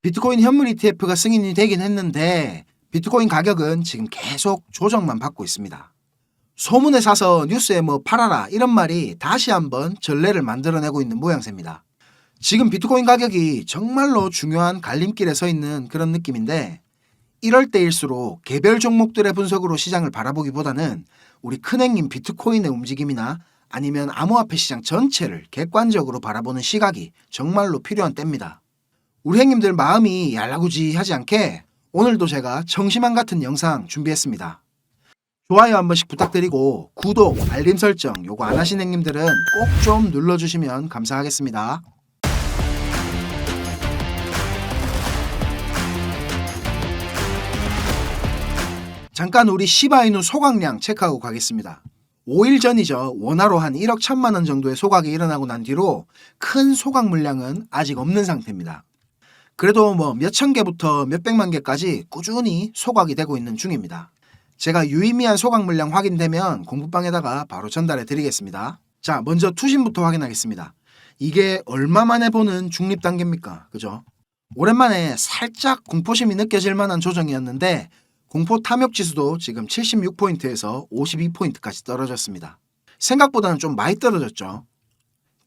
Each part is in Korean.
비트코인 현물 ETF가 승인이 되긴 했는데 비트코인 가격은 지금 계속 조정만 받고 있습니다. 소문에 사서 뉴스에 뭐 팔아라 이런 말이 다시 한번 전례를 만들어내고 있는 모양새입니다. 지금 비트코인 가격이 정말로 중요한 갈림길에 서 있는 그런 느낌인데 이럴 때일수록 개별 종목들의 분석으로 시장을 바라보기보다는 우리 큰행님 비트코인의 움직임이나 아니면 암호화폐 시장 전체를 객관적으로 바라보는 시각이 정말로 필요한 때입니다. 우리 행님들 마음이 얄라구지하지 않게 오늘도 제가 정심한 같은 영상 준비했습니다. 좋아요 한 번씩 부탁드리고 구독, 알림 설정 요거 안 하신 행님들은 꼭 좀 눌러주시면 감사하겠습니다. 잠깐 우리 시바이누 소각량 체크하고 가겠습니다. 5일 전이죠. 원화로 한 1억 1천만 원 정도의 소각이 일어나고 난 뒤로 큰 소각 물량은 아직 없는 상태입니다. 그래도 뭐 몇천 개부터 몇백만 개까지 꾸준히 소각이 되고 있는 중입니다. 제가 유의미한 소각 물량 확인되면 공부방에다가 바로 전달해 드리겠습니다. 자, 먼저 투신부터 확인하겠습니다. 이게 얼마 만에 보는 중립 단계입니까? 그죠? 오랜만에 살짝 공포심이 느껴질 만한 조정이었는데 공포 탐욕 지수도 지금 76포인트에서 52포인트까지 떨어졌습니다. 생각보다는 좀 많이 떨어졌죠.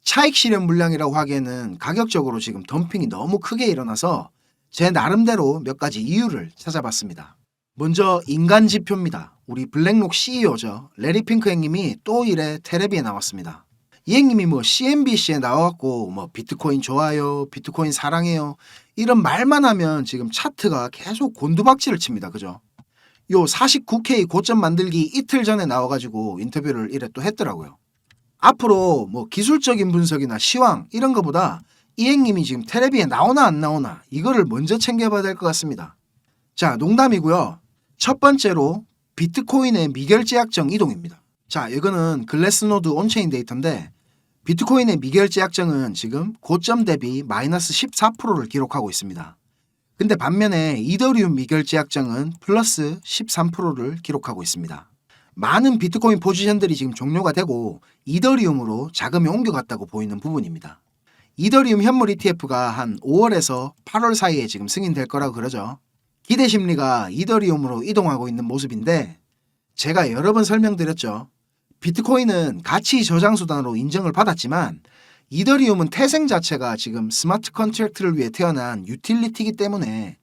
차익 실현 물량이라고 하기에는 가격적으로 지금 덤핑이 너무 크게 일어나서 제 나름대로 몇 가지 이유를 찾아봤습니다. 먼저 인간 지표입니다. 우리 블랙록 CEO죠. 레리 핑크 형님이 또 이래 테레비에 나왔습니다. 이 형님이 뭐 CNBC에 나와갖고 뭐 비트코인 좋아요, 비트코인 사랑해요 이런 말만 하면 지금 차트가 계속 곤두박질을 칩니다. 그죠? 요 49K 고점 만들기 이틀 전에 나와가지고 인터뷰를 이래 또 했더라고요. 앞으로 뭐 기술적인 분석이나 시황 이런 거보다 이행님이 지금 텔레비에 나오나 안 나오나 이거를 먼저 챙겨봐야 될 것 같습니다. 자 농담이고요. 첫 번째로 비트코인의 미결제 약정 이동입니다. 자 이거는 글래스노드 온체인 데이터인데 비트코인의 미결제 약정은 지금 고점 대비 마이너스 14%를 기록하고 있습니다. 근데 반면에 이더리움 미결제 약정은 플러스 13%를 기록하고 있습니다. 많은 비트코인 포지션들이 지금 종료가 되고 이더리움으로 자금이 옮겨갔다고 보이는 부분입니다. 이더리움 현물 ETF가 한 5월에서 8월 사이에 지금 승인될 거라고 그러죠. 기대 심리가 이더리움으로 이동하고 있는 모습인데 제가 여러 번 설명드렸죠. 비트코인은 가치 저장 수단으로 인정을 받았지만 이더리움은 태생 자체가 지금 스마트 컨트랙트를 위해 태어난 유틸리티이기 때문에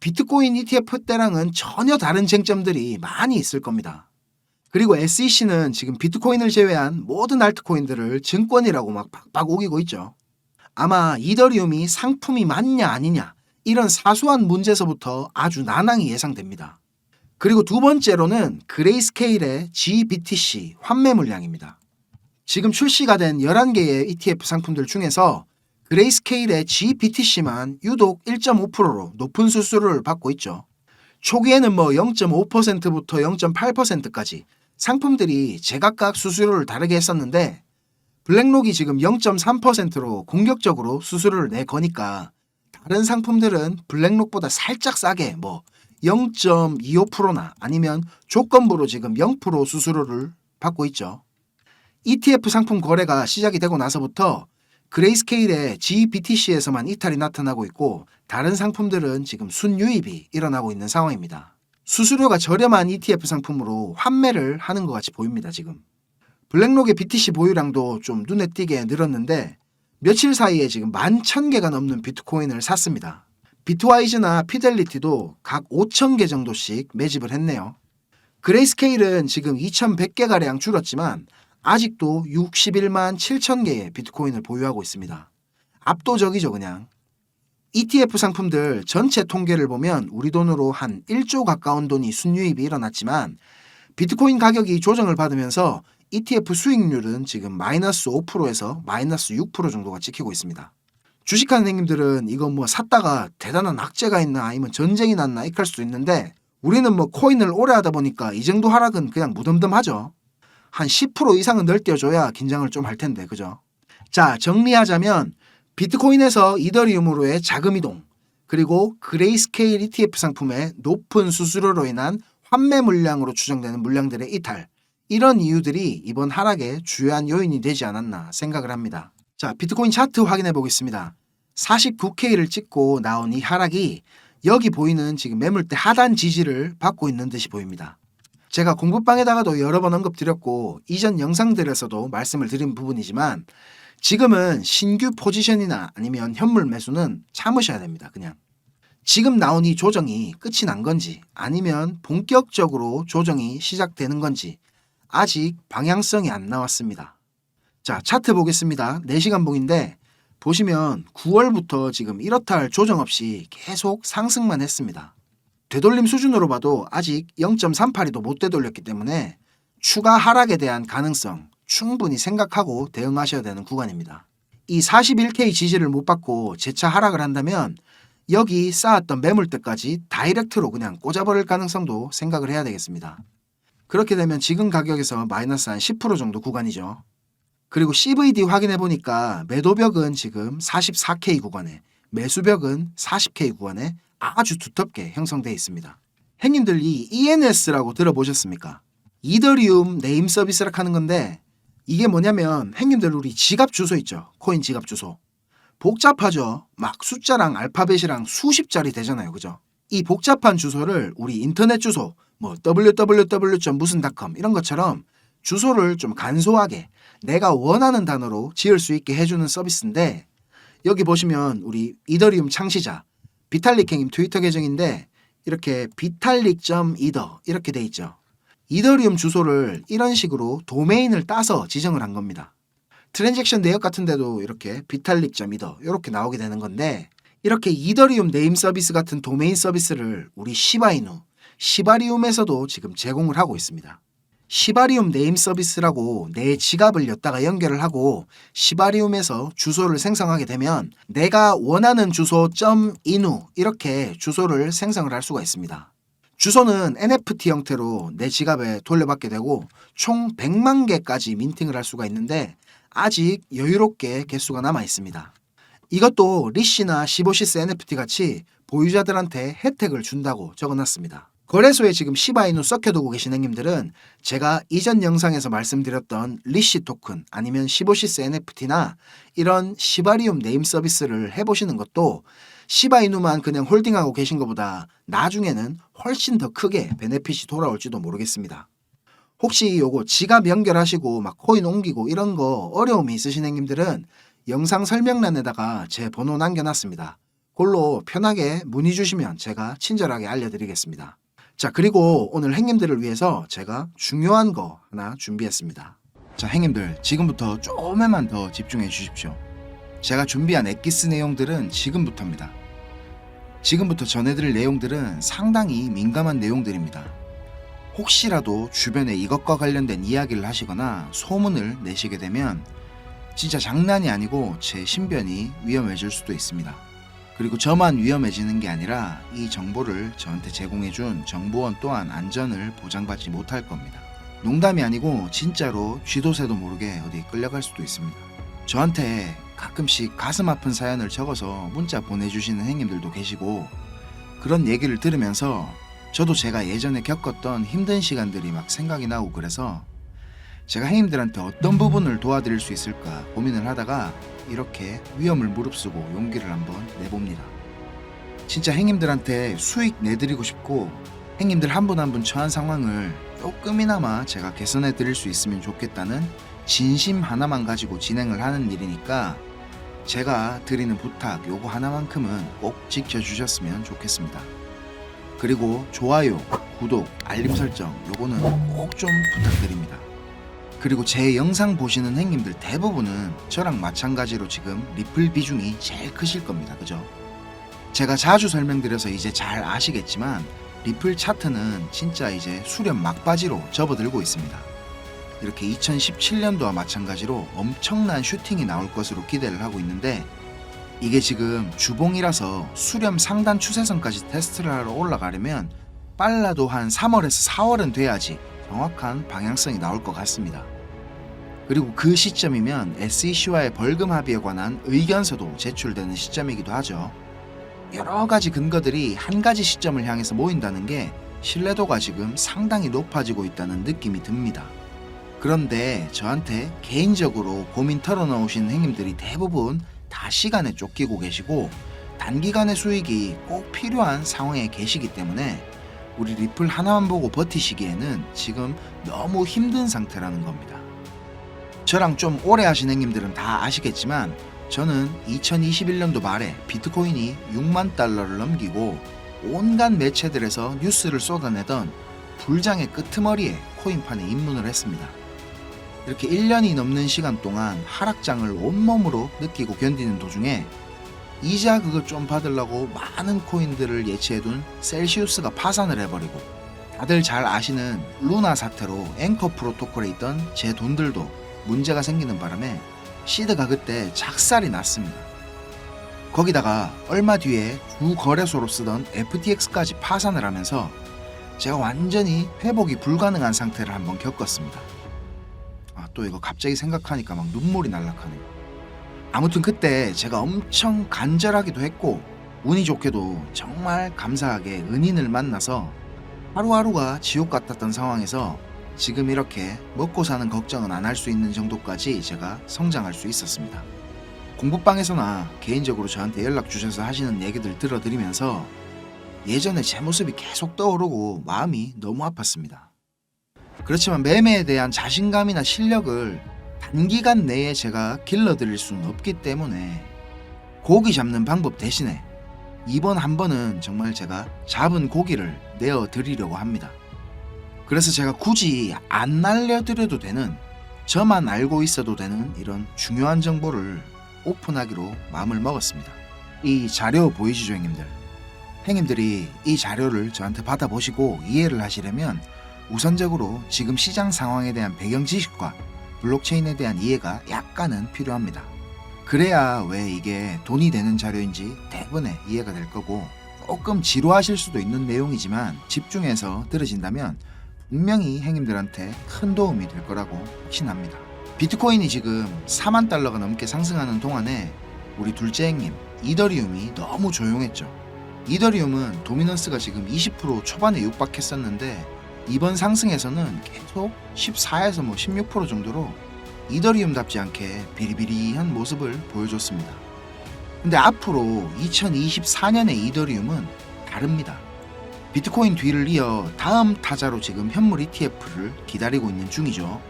비트코인 ETF 때랑은 전혀 다른 쟁점들이 많이 있을 겁니다. 그리고 SEC는 지금 비트코인을 제외한 모든 알트코인들을 증권이라고 막 박박 우기고 있죠. 아마 이더리움이 상품이 맞냐 아니냐 이런 사소한 문제서부터 아주 난항이 예상됩니다. 그리고 두 번째로는 그레이스케일의 GBTC 환매 물량입니다. 지금 출시가 된 11개의 ETF 상품들 중에서 그레이스케일의 GBTC만 유독 1.5%로 높은 수수료를 받고 있죠. 초기에는 뭐 0.5%부터 0.8%까지 상품들이 제각각 수수료를 다르게 했었는데 블랙록이 지금 0.3%로 공격적으로 수수료를 내 거니까 다른 상품들은 블랙록보다 살짝 싸게 뭐 0.25%나 아니면 조건부로 지금 0% 수수료를 받고 있죠. ETF 상품 거래가 시작이 되고 나서부터 그레이스케일의 GBTC에서만 이탈이 나타나고 있고 다른 상품들은 지금 순유입이 일어나고 있는 상황입니다. 수수료가 저렴한 ETF 상품으로 환매를 하는 것 같이 보입니다, 지금. 블랙록의 BTC 보유량도 좀 눈에 띄게 늘었는데 며칠 사이에 지금 11,000개가 넘는 비트코인을 샀습니다. 비트와이즈나 피델리티도 각 5,000개 정도씩 매집을 했네요. 그레이스케일은 지금 2,100개가량 줄었지만 아직도 61만 7천 개의 비트코인을 보유하고 있습니다. 압도적이죠, 그냥. ETF 상품들 전체 통계를 보면 우리 돈으로 한 1조 가까운 돈이 순유입이 일어났지만 비트코인 가격이 조정을 받으면서 ETF 수익률은 지금 마이너스 5%에서 마이너스 6% 정도가 찍히고 있습니다. 주식하는 형님들은 이거 뭐 샀다가 대단한 악재가 있나 아니면 전쟁이 났나 이럴 수도 있는데 우리는 뭐 코인을 오래 하다 보니까 이 정도 하락은 그냥 무덤덤하죠. 한 10% 이상은 넓혀줘야 긴장을 좀 할 텐데 그죠? 자 정리하자면 비트코인에서 이더리움으로의 자금 이동 그리고 그레이스케일 ETF 상품의 높은 수수료로 인한 환매 물량으로 추정되는 물량들의 이탈 이런 이유들이 이번 하락의 주요한 요인이 되지 않았나 생각을 합니다. 자 비트코인 차트 확인해 보겠습니다. 49K를 찍고 나온 이 하락이 여기 보이는 지금 매물대 하단 지지를 받고 있는 듯이 보입니다. 제가 공부방에다가도 여러 번 언급드렸고 이전 영상들에서도 말씀을 드린 부분이지만 지금은 신규 포지션이나 아니면 현물 매수는 참으셔야 됩니다. 그냥. 지금 나온 이 조정이 끝이 난 건지 아니면 본격적으로 조정이 시작되는 건지 아직 방향성이 안 나왔습니다. 자, 차트 보겠습니다. 4시간 봉인데 보시면 9월부터 지금 이렇다 할 조정 없이 계속 상승만 했습니다. 되돌림 수준으로 봐도 아직 0.38이도 못 되돌렸기 때문에 추가 하락에 대한 가능성 충분히 생각하고 대응하셔야 되는 구간입니다. 이 41K 지지를 못 받고 재차 하락을 한다면 여기 쌓았던 매물대까지 다이렉트로 그냥 꽂아버릴 가능성도 생각을 해야 되겠습니다. 그렇게 되면 지금 가격에서 마이너스 한 10% 정도 구간이죠. 그리고 CVD 확인해 보니까 매도벽은 지금 44K 구간에 매수벽은 40K 구간에 아주 두텁게 형성되어 있습니다. 행님들 이 ENS라고 들어보셨습니까? 이더리움 네임 서비스라 하는 건데 이게 뭐냐면 행님들 우리 지갑 주소 있죠. 코인 지갑 주소. 복잡하죠. 막 숫자랑 알파벳이랑 수십 자리 되잖아요. 그죠? 이 복잡한 주소를 우리 인터넷 주소 뭐 www. 무슨 닷컴 이런 것처럼 주소를 좀 간소하게 내가 원하는 단어로 지을 수 있게 해주는 서비스인데 여기 보시면 우리 이더리움 창시자 비탈릭 행님 트위터 계정인데 이렇게 비탈릭.이더 이렇게 돼 있죠. 이더리움 주소를 이런 식으로 도메인을 따서 지정을 한 겁니다. 트랜잭션 내역 같은 데도 이렇게 비탈릭.이더 이렇게 나오게 되는 건데 이렇게 이더리움 네임 서비스 같은 도메인 서비스를 우리 시바이누, 시바리움에서도 지금 제공을 하고 있습니다. 시바리움 네임 서비스라고 내 지갑을 였다가 연결을 하고 시바리움에서 주소를 생성하게 되면 내가 원하는 주소 .이누 이렇게 주소를 생성을 할 수가 있습니다. 주소는 NFT 형태로 내 지갑에 돌려받게 되고 총 100만 개까지 민팅을 할 수가 있는데 아직 여유롭게 개수가 남아 있습니다. 이것도 리시나 시보시스 NFT 같이 보유자들한테 혜택을 준다고 적어놨습니다. 거래소에 지금 시바이누 썩혀두고 계신 행님들은 제가 이전 영상에서 말씀드렸던 리시 토큰 아니면 시보시스 NFT나 이런 시바리움 네임 서비스를 해보시는 것도 시바이누만 그냥 홀딩하고 계신 것보다 나중에는 훨씬 더 크게 베네핏이 돌아올지도 모르겠습니다. 혹시 요거 지갑 연결하시고 막 코인 옮기고 이런 거 어려움이 있으신 행님들은 영상 설명란에다가 제 번호 남겨놨습니다. 골로 편하게 문의 주시면 제가 친절하게 알려드리겠습니다. 자, 그리고 오늘 행님들을 위해서 제가 중요한 거 하나 준비했습니다. 자, 행님들, 지금부터 조금만 더 집중해 주십시오. 제가 준비한 엑기스 내용들은 지금부터입니다. 지금부터 전해드릴 내용들은 상당히 민감한 내용들입니다. 혹시라도 주변에 이것과 관련된 이야기를 하시거나 소문을 내시게 되면 진짜 장난이 아니고 제 신변이 위험해질 수도 있습니다. 그리고 저만 위험해지는 게 아니라 이 정보를 저한테 제공해준 정보원 또한 안전을 보장받지 못할 겁니다. 농담이 아니고 진짜로 쥐도새도 모르게 어디 끌려갈 수도 있습니다. 저한테 가끔씩 가슴 아픈 사연을 적어서 문자 보내주시는 행님들도 계시고 그런 얘기를 들으면서 저도 제가 예전에 겪었던 힘든 시간들이 막 생각이 나고 그래서 제가 행님들한테 어떤 부분을 도와드릴 수 있을까 고민을 하다가 이렇게 위험을 무릅쓰고 용기를 한번 내봅니다. 진짜 행님들한테 수익 내드리고 싶고 행님들 한 분 한 분 처한 상황을 조금이나마 제가 개선해 드릴 수 있으면 좋겠다는 진심 하나만 가지고 진행을 하는 일이니까 제가 드리는 부탁 요거 하나만큼은 꼭 지켜주셨으면 좋겠습니다. 그리고 좋아요, 구독, 알림 설정 요거는 꼭 좀 부탁드립니다. 그리고 제 영상 보시는 행님들 대부분은 저랑 마찬가지로 지금 리플 비중이 제일 크실 겁니다. 그죠? 제가 자주 설명드려서 이제 잘 아시겠지만 리플 차트는 진짜 이제 수렴 막바지로 접어들고 있습니다. 이렇게 2017년도와 마찬가지로 엄청난 슈팅이 나올 것으로 기대를 하고 있는데 이게 지금 주봉이라서 수렴 상단 추세선까지 테스트를 하러 올라가려면 빨라도 한 3월에서 4월은 돼야지 정확한 방향성이 나올 것 같습니다. 그리고 그 시점이면 SEC와의 벌금 합의에 관한 의견서도 제출되는 시점이기도 하죠. 여러 가지 근거들이 한 가지 시점을 향해서 모인다는 게 신뢰도가 지금 상당히 높아지고 있다는 느낌이 듭니다. 그런데 저한테 개인적으로 고민 털어놓으신 행님들이 대부분 다 시간에 쫓기고 계시고 단기간의 수익이 꼭 필요한 상황에 계시기 때문에 우리 리플 하나만 보고 버티시기에는 지금 너무 힘든 상태라는 겁니다. 저랑 좀 오래 하신 형님들은 다 아시겠지만 저는 2021년도 말에 비트코인이 6만 달러를 넘기고 온갖 매체들에서 뉴스를 쏟아내던 불장의 끄트머리에 코인판에 입문을 했습니다. 이렇게 1년이 넘는 시간 동안 하락장을 온몸으로 느끼고 견디는 도중에 이자 그거 좀 받으려고 많은 코인들을 예치해둔 셀시우스가 파산을 해버리고 다들 잘 아시는 루나 사태로 앵커 프로토콜에 있던 제 돈들도 문제가 생기는 바람에 시드가 그때 작살이 났습니다. 거기다가 얼마 뒤에 주 거래소로 쓰던 FTX까지 파산을 하면서 제가 완전히 회복이 불가능한 상태를 한번 겪었습니다. 아, 또 이거 갑자기 생각하니까 막 눈물이 날락하네요. 아무튼 그때 제가 엄청 간절하기도 했고 운이 좋게도 정말 감사하게 은인을 만나서 하루하루가 지옥 같았던 상황에서 지금 이렇게 먹고 사는 걱정은 안 할 수 있는 정도까지 제가 성장할 수 있었습니다. 공부방에서나 개인적으로 저한테 연락 주셔서 하시는 얘기들 들어드리면서 예전에 제 모습이 계속 떠오르고 마음이 너무 아팠습니다. 그렇지만 매매에 대한 자신감이나 실력을 단기간 내에 제가 길러드릴 수는 없기 때문에 고기 잡는 방법 대신에 이번 한 번은 정말 제가 잡은 고기를 내어 드리려고 합니다. 그래서 제가 굳이 안 날려드려도 되는 저만 알고 있어도 되는 이런 중요한 정보를 오픈하기로 마음을 먹었습니다. 이 자료 보이시죠, 형님들? 형님들이 이 자료를 저한테 받아보시고 이해를 하시려면 우선적으로 지금 시장 상황에 대한 배경 지식과 블록체인에 대한 이해가 약간은 필요합니다. 그래야 왜 이게 돈이 되는 자료인지 대부분의 이해가 될 거고 조금 지루하실 수도 있는 내용이지만 집중해서 들으신다면 분명히 행님들한테 큰 도움이 될 거라고 확신합니다. 비트코인이 지금 4만 달러가 넘게 상승하는 동안에 우리 둘째 행님 이더리움이 너무 조용했죠. 이더리움은 도미넌스가 지금 20% 초반에 육박했었는데 이번 상승에서는 계속 14에서 뭐 16% 정도로 이더리움답지 않게 비리비리한 모습을 보여줬습니다. 근데 앞으로 2024년의 이더리움은 다릅니다. 비트코인 뒤를 이어 다음 타자로 지금 현물 ETF를 기다리고 있는 중이죠.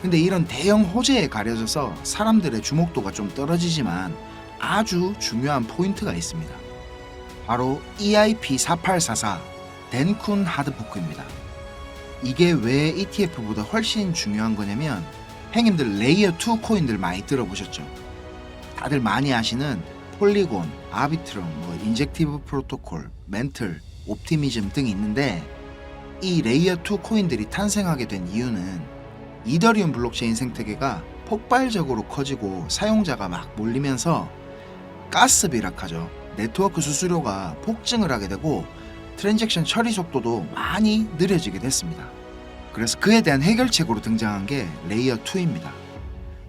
근데 이런 대형 호재에 가려져서 사람들의 주목도가 좀 떨어지지만 아주 중요한 포인트가 있습니다. 바로 E EIP4844 덴쿤 하드포크입니다. 이게 왜 ETF보다 훨씬 중요한 거냐면 행님들 레이어 2 코인들 많이 들어보셨죠? 다들 많이 아시는 폴리곤, 아비트럼, 뭐 인젝티브 프로토콜, 멘틀, 옵티미즘 등이 있는데 이 레이어 2 코인들이 탄생하게 된 이유는 이더리움 블록체인 생태계가 폭발적으로 커지고 사용자가 막 몰리면서 가스 비락하죠. 네트워크 수수료가 폭증을 하게 되고 트랜잭션 처리 속도도 많이 느려지게 됐습니다. 그래서 그에 대한 해결책으로 등장한 게 레이어 2입니다.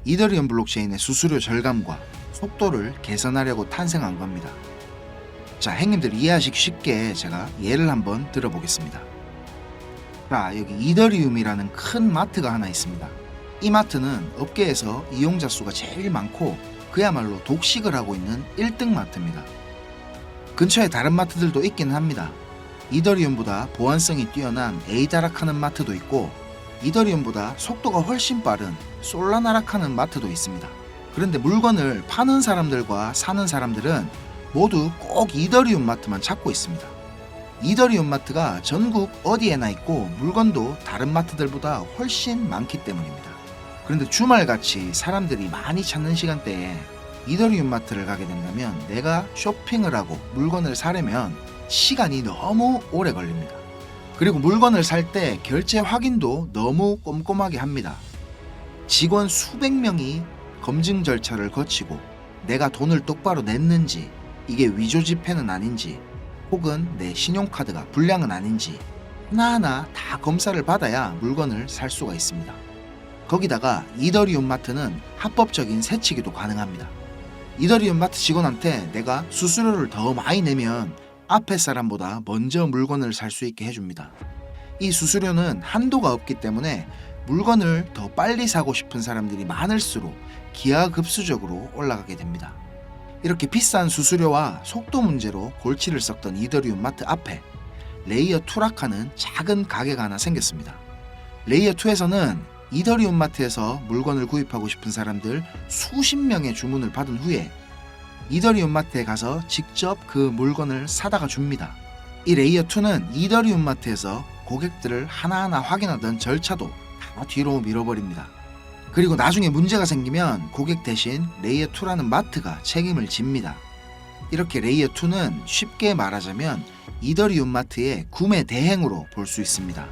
이더리움 블록체인의 수수료 절감과 속도를 개선하려고 탄생한 겁니다. 자, 행님들 이해하시기 쉽게 제가 예를 한번 들어보겠습니다. 자, 여기 이더리움이라는 큰 마트가 하나 있습니다. 이 마트는 업계에서 이용자 수가 제일 많고 그야말로 독식을 하고 있는 1등 마트입니다. 근처에 다른 마트들도 있기는 합니다. 이더리움보다 보안성이 뛰어난 에이다락하는 마트도 있고 이더리움보다 속도가 훨씬 빠른 솔라나락하는 마트도 있습니다. 그런데 물건을 파는 사람들과 사는 사람들은 모두 꼭 이더리움 마트만 찾고 있습니다. 이더리움 마트가 전국 어디에나 있고 물건도 다른 마트들보다 훨씬 많기 때문입니다. 그런데 주말같이 사람들이 많이 찾는 시간대에 이더리움 마트를 가게 된다면 내가 쇼핑을 하고 물건을 사려면 시간이 너무 오래 걸립니다. 그리고 물건을 살 때 결제 확인도 너무 꼼꼼하게 합니다. 직원 수백 명이 검증 절차를 거치고 내가 돈을 똑바로 냈는지 이게 위조 지폐는 아닌지 혹은 내 신용카드가 불량은 아닌지 하나하나 다 검사를 받아야 물건을 살 수가 있습니다. 거기다가 이더리움 마트는 합법적인 세치기도 가능합니다. 이더리움 마트 직원한테 내가 수수료를 더 많이 내면 앞에 사람보다 먼저 물건을 살 수 있게 해줍니다. 이 수수료는 한도가 없기 때문에 물건을 더 빨리 사고 싶은 사람들이 많을수록 기하급수적으로 올라가게 됩니다. 이렇게 비싼 수수료와 속도 문제로 골치를 썩던 이더리움 마트 앞에 레이어 2라카는 작은 가게가 하나 생겼습니다. 레이어 2에서는 이더리움 마트에서 물건을 구입하고 싶은 사람들 수십 명의 주문을 받은 후에 이더리움 마트에 가서 직접 그 물건을 사다가 줍니다. 이 레이어 2는 이더리움 마트에서 고객들을 하나하나 확인하던 절차도 다 뒤로 밀어버립니다. 그리고 나중에 문제가 생기면 고객 대신 레이어 2라는 마트가 책임을 집니다. 이렇게 레이어 2는 쉽게 말하자면 이더리움 마트의 구매 대행으로 볼 수 있습니다.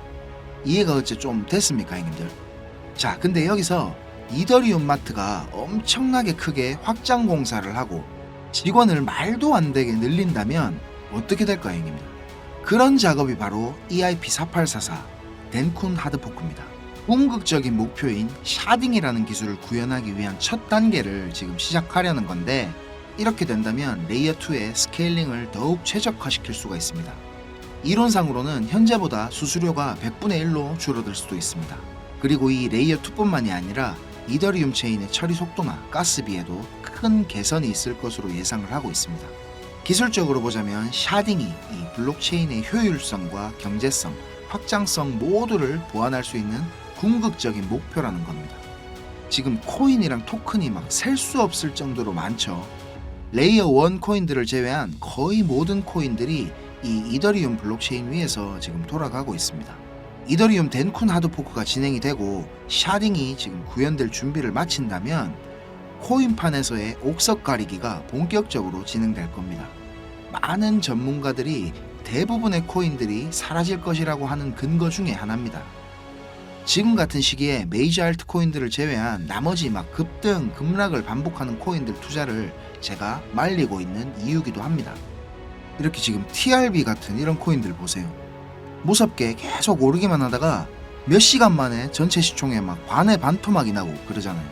이해가 어째 좀 됐습니까, 형님들? 자, 근데 여기서 이더리움 마트가 엄청나게 크게 확장 공사를 하고 직원을 말도 안 되게 늘린다면 어떻게 될까요, 형님들? 그런 작업이 바로 E EIP4844 덴쿤 하드포크입니다. 궁극적인 목표인 샤딩이라는 기술을 구현하기 위한 첫 단계를 지금 시작하려는 건데 이렇게 된다면 레이어 2의 스케일링을 더욱 최적화시킬 수가 있습니다. 이론상으로는 현재보다 수수료가 100분의 1로 줄어들 수도 있습니다. 그리고 이 레이어 2뿐만이 아니라 이더리움 체인의 처리 속도나 가스비에도 큰 개선이 있을 것으로 예상을 하고 있습니다. 기술적으로 보자면 샤딩이 이 블록체인의 효율성과 경제성, 확장성 모두를 보완할 수 있는 궁극적인 목표라는 겁니다. 지금 코인이랑 토큰이 막 셀 수 없을 정도로 많죠. 레이어 1 코인들을 제외한 거의 모든 코인들이 이 이더리움 블록체인 위에서 지금 돌아가고 있습니다. 이더리움 덴쿤 하드포크가 진행이 되고 샤딩이 지금 구현될 준비를 마친다면 코인판에서의 옥석 가리기가 본격적으로 진행될 겁니다. 많은 전문가들이 대부분의 코인들이 사라질 것이라고 하는 근거 중에 하나입니다. 지금 같은 시기에 메이저 알트 코인들을 제외한 나머지 막 급등, 급락을 반복하는 코인들 투자를 제가 말리고 있는 이유기도 합니다. 이렇게 지금 TRB 같은 이런 코인들 보세요. 무섭게 계속 오르기만 하다가 몇 시간 만에 전체 시총에 막 반의 반토막이 나고 그러잖아요.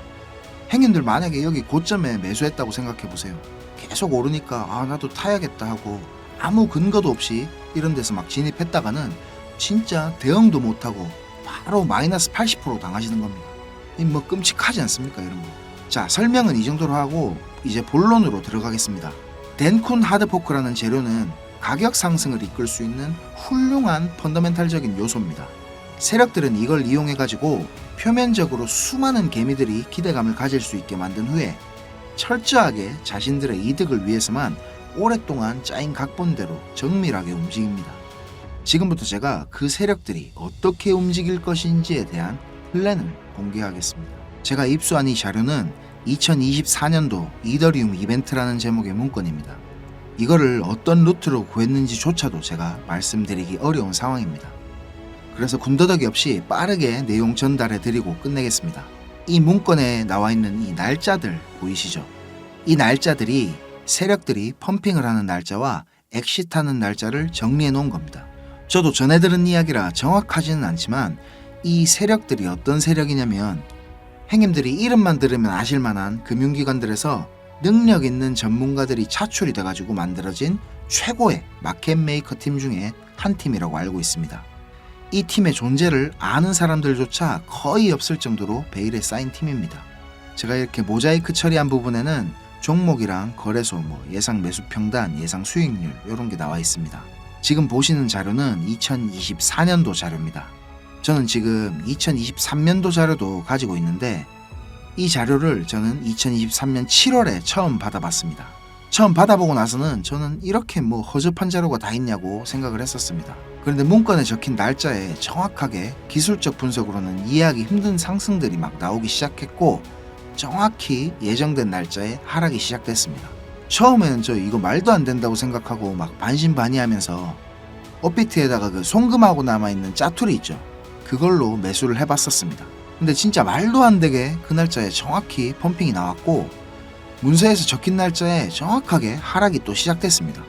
행님들 만약에 여기 고점에 매수했다고 생각해 보세요. 계속 오르니까 아 나도 타야겠다 하고 아무 근거도 없이 이런 데서 막 진입했다가는 진짜 대응도 못하고 바로 마이너스 80% 당하시는 겁니다. 이뭐 끔찍하지 않습니까 이런 거. 자 설명은 이 정도로 하고 이제 본론으로 들어가겠습니다. 덴쿤 하드포크라는 재료는 가격 상승을 이끌 수 있는 훌륭한 펀더멘탈적인 요소입니다. 세력들은 이걸 이용해 가지고 표면적으로 수많은 개미들이 기대감을 가질 수 있게 만든 후에 철저하게 자신들의 이득을 위해서만 오랫동안 짜인 각본대로 정밀하게 움직입니다. 지금부터 제가 그 세력들이 어떻게 움직일 것인지에 대한 플랜을 공개하겠습니다. 제가 입수한 이 자료는 2024년도 이더리움 이벤트라는 제목의 문건입니다. 이거를 어떤 루트로 구했는지조차도 제가 말씀드리기 어려운 상황입니다. 그래서 군더더기 없이 빠르게 내용 전달해 드리고 끝내겠습니다. 이 문건에 나와 있는 이 날짜들 보이시죠? 이 날짜들이 세력들이 펌핑을 하는 날짜와 엑시트하는 날짜를 정리해 놓은 겁니다. 저도 전해 들은 이야기라 정확하지는 않지만 이 세력들이 어떤 세력이냐면 행님들이 이름만 들으면 아실 만한 금융기관들에서 능력 있는 전문가들이 차출이 돼가지고 만들어진 최고의 마켓 메이커 팀 중에 한 팀이라고 알고 있습니다. 이 팀의 존재를 아는 사람들조차 거의 없을 정도로 베일에 쌓인 팀입니다. 제가 이렇게 모자이크 처리한 부분에는 종목이랑 거래소, 뭐 예상 매수 평단, 예상 수익률 이런 게 나와 있습니다. 지금 보시는 자료는 2024년도 자료입니다. 저는 지금 2023년도 자료도 가지고 있는데 이 자료를 저는 2023년 7월에 처음 받아봤습니다. 처음 받아보고 나서는 저는 이렇게 뭐 허접한 자료가 다 있냐고 생각을 했었습니다. 그런데 문건에 적힌 날짜에 정확하게 기술적 분석으로는 이해하기 힘든 상승들이 막 나오기 시작했고 정확히 예정된 날짜에 하락이 시작됐습니다. 처음에는 저 이거 말도 안 된다고 생각하고 막 반신반의하면서 업비트에다가 그 송금하고 남아있는 짜투리 있죠. 그걸로 매수를 해봤었습니다. 근데 진짜 말도 안 되게 그 날짜에 정확히 펌핑이 나왔고 문서에서 적힌 날짜에 정확하게 하락이 또 시작됐습니다.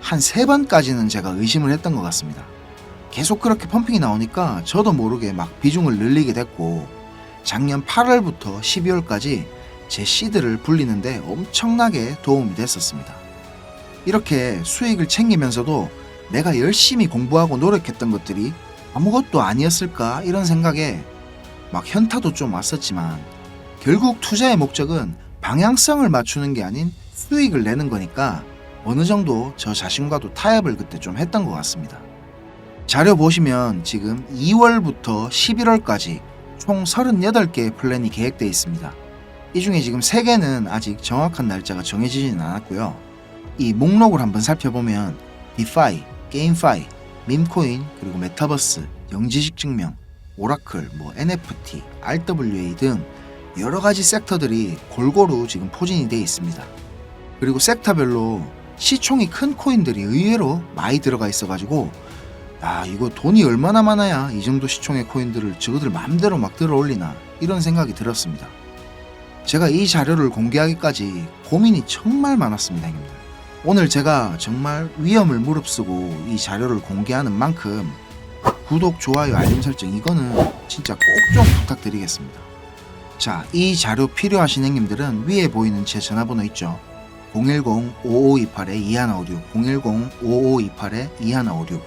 한 세 번까지는 제가 의심을 했던 것 같습니다. 계속 그렇게 펌핑이 나오니까 저도 모르게 막 비중을 늘리게 됐고 작년 8월부터 12월까지 제 시드를 불리는데 엄청나게 도움이 됐었습니다. 이렇게 수익을 챙기면서도 내가 열심히 공부하고 노력했던 것들이 아무것도 아니었을까 이런 생각에 막 현타도 좀 왔었지만 결국 투자의 목적은 방향성을 맞추는 게 아닌 수익을 내는 거니까 어느 정도 저 자신과도 타협을 그때 좀 했던 것 같습니다. 자료 보시면 지금 2월부터 11월까지 총 38개의 플랜이 계획되어 있습니다. 이 중에 지금 3개는 아직 정확한 날짜가 정해지진 않았고요. 이 목록을 한번 살펴보면 디파이, 게임파이, 밈코인, 그리고 메타버스, 영지식 증명, 오라클, 뭐 NFT, RWA 등 여러 가지 섹터들이 골고루 지금 포진이 되어 있습니다. 그리고 섹터별로 시총이 큰 코인들이 의외로 많이 들어가 있어가지고 아 이거 돈이 얼마나 많아야 이 정도 시총의 코인들을 저거들 마음대로 막 들어 올리나 이런 생각이 들었습니다. 제가 이 자료를 공개하기까지 고민이 정말 많았습니다, 형님들. 오늘 제가 정말 위험을 무릅쓰고 이 자료를 공개하는 만큼 구독, 좋아요, 알림 설정 이거는 진짜 꼭 좀 부탁드리겠습니다. 자, 이 자료 필요하신 형님들은 위에 보이는 제 전화번호 있죠. 010-5528-2156, 010-5528-2156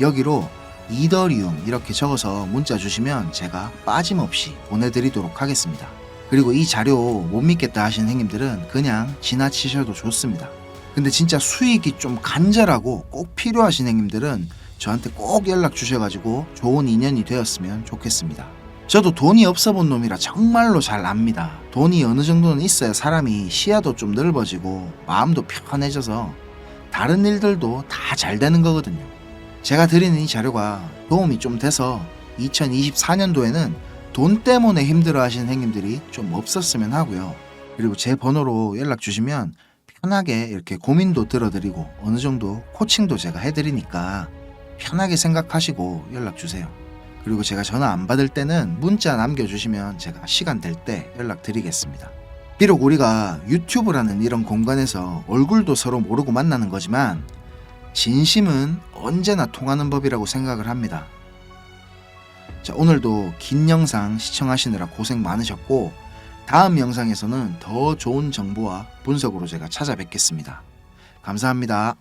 여기로 이더리움 이렇게 적어서 문자 주시면 제가 빠짐없이 보내드리도록 하겠습니다. 그리고 이 자료 못 믿겠다 하시는 형님들은 그냥 지나치셔도 좋습니다. 근데 진짜 수익이 좀 간절하고 꼭 필요하신 형님들은 저한테 꼭 연락 주셔가지고 좋은 인연이 되었으면 좋겠습니다. 저도 돈이 없어 본 놈이라 정말로 잘 압니다. 돈이 어느 정도는 있어야 사람이 시야도 좀 넓어지고 마음도 편해져서 다른 일들도 다 잘 되는 거거든요. 제가 드리는 이 자료가 도움이 좀 돼서 2024년도에는 돈 때문에 힘들어 하시는 행님들이 좀 없었으면 하고요. 그리고 제 번호로 연락 주시면 편하게 이렇게 고민도 들어드리고 어느 정도 코칭도 제가 해드리니까 편하게 생각하시고 연락 주세요. 그리고 제가 전화 안 받을 때는 문자 남겨주시면 제가 시간 될 때 연락드리겠습니다. 비록 우리가 유튜브라는 이런 공간에서 얼굴도 서로 모르고 만나는 거지만 진심은 언제나 통하는 법이라고 생각을 합니다. 자, 오늘도 긴 영상 시청하시느라 고생 많으셨고 다음 영상에서는 더 좋은 정보와 분석으로 제가 찾아뵙겠습니다. 감사합니다.